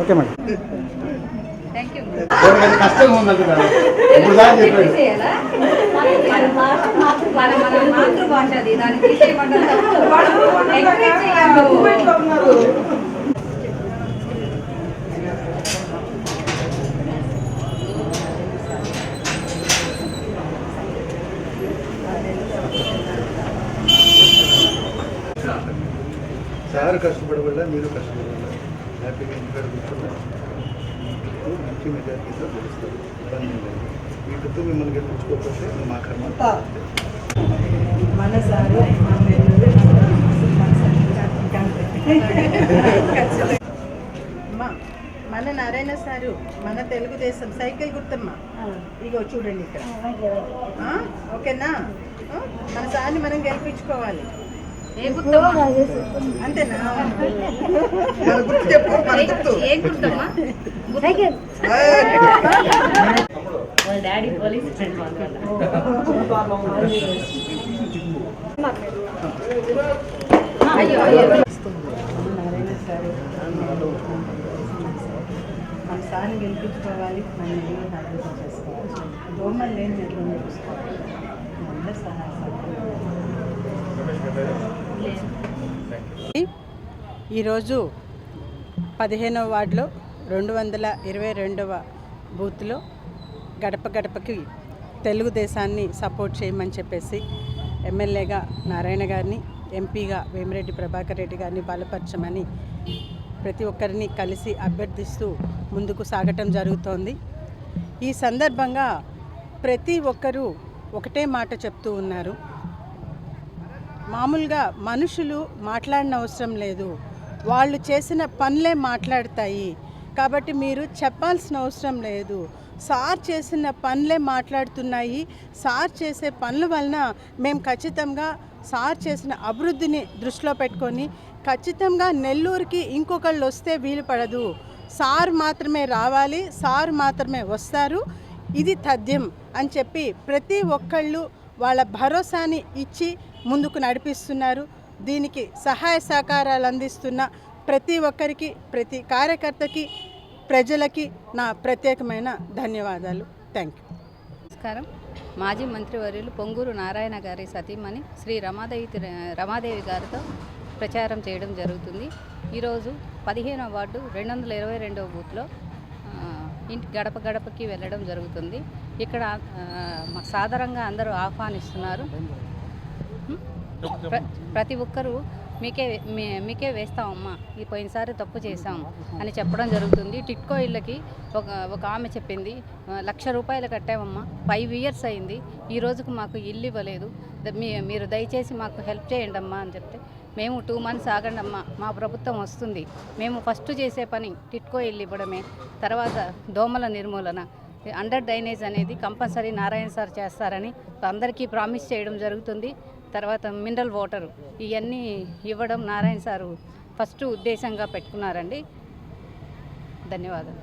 Okay madam. కష్టంగా ఇప్పుడు దాకా చెప్పాడు చేయాలి? సార్ కష్టపడబడ్డా మీరు కష్టపడబడ్డా హ్యాపీగా ఇంటికాడ కూర్చున్నారు మంచి మెజార్టీతో గెలుస్తారు ఇబ్బంది లేదు వీటితో మిమ్మల్ని గెలిపించుకోకపోతే మా కర్మ మన నారాయణ సారు మన తెలుగుదేశం సైకిల్ గుర్తమ్మా. ఇగో చూడండి ఇక్కడ. ఆ, ఓకేనా? మన సార్ని మనం గెలిపించుకోవాలి. డాడీ పోలీస్ ఫ్రెండ్ అయ్యో అయ్యో నారాయణ సారు మన సార్ని గెలిపించుకోవాలి మన ఇల్లు అభివృద్ధి చేసుకోవాలి దోమలు లేని నిర్ణయం చూసుకోవాలి మన సహాయ ఈరోజు పదిహేనవ వార్డులో రెండు వందల ఇరవై రెండవ బూత్లో గడప గడపకి తెలుగుదేశాన్ని సపోర్ట్ చేయమని చెప్పేసి ఎమ్మెల్యేగా నారాయణ గారిని ఎంపీగా వేమిరెడ్డి ప్రభాకర్ రెడ్డి గారిని బలపరచమని ప్రతి ఒక్కరిని కలిసి అభ్యర్థిస్తూ ముందుకు సాగటం జరుగుతోంది. ఈ సందర్భంగా ప్రతి ఒక్కరూ ఒకటే మాట చెప్తూ ఉన్నారు. మామూలుగా మనుషులు మాట్లాడిన అవసరం లేదు. వాళ్ళు చేసిన పనులే మాట్లాడతాయి. కాబట్టి మీరు చెప్పాల్సిన అవసరం లేదు. సార్ చేసిన పనులే మాట్లాడుతున్నాయి. సార్ చేసే పనుల వలన మేము ఖచ్చితంగా సార్ చేసిన అభివృద్ధిని దృష్టిలో పెట్టుకొని ఖచ్చితంగా నెల్లూరుకి ఇంకొకళ్ళు వస్తే వీలు పడదు. సార్ మాత్రమే రావాలి. సార్ మాత్రమే వస్తారు. ఇది తథ్యం అని చెప్పి ప్రతి ఒక్కళ్ళు వాళ్ళ భరోసాని ఇచ్చి ముందుకు నడిపిస్తున్నారు. దీనికి సహాయ సహకారాలు అందిస్తున్న ప్రతి ఒక్కరికి ప్రతి కార్యకర్తకి ప్రజలకి నా ప్రత్యేకమైన ధన్యవాదాలు. థ్యాంక్ యూ నమస్కారం. మాజీ మంత్రివర్యులు పొంగూరు నారాయణ గారి సతీమణి శ్రీ రమాదేవి రమాదేవి గారితో ప్రచారం చేయడం జరుగుతుంది. ఈరోజు పదిహేనవ వార్డు రెండు వందల ఇరవై రెండవ బూత్లో ఇంటి గడప గడపకి వెళ్ళడం జరుగుతుంది. ఇక్కడ సాధారణంగా అందరూ ఆహ్వానిస్తున్నారు. ప్రతి ఒక్కరూ మీకే మీ- మీకే వేస్తామమ్మా ఈ పోయినసారి తప్పు చేశాం అని చెప్పడం జరుగుతుంది. టిట్కో ఇళ్ళకి ఒక ఒక ఆమె చెప్పింది లక్ష రూపాయలు కట్టామమ్మా ఫైవ్ ఇయర్స్ అయింది. ఈ రోజుకు మాకు ఇల్లు ఇవ్వలేదు. ద- మీ మీరు దయచేసి మాకు హెల్ప్ చేయండి అమ్మా అని చెప్తే మేము టూ మంత్స్ ఆగండి అమ్మా మా ప్రభుత్వం వస్తుంది. మేము ఫస్ట్ చేసే పని టిట్కో ఇల్లు ఇవ్వడమే. తర్వాత దోమల నిర్మూలన. అండర్ డ్రైనేజ్ అనేది కంపల్సరీ నారాయణ సార్ చేస్తారని అందరికీ ప్రామిస్ చేయడం జరుగుతుంది. తర్వాత మినరల్ వాటర్ ఇవన్నీ ఇవ్వడం నారాయణ సారు ఫస్ట్ ఉద్దేశంగా పెట్టుకున్నారండి. ధన్యవాదాలు.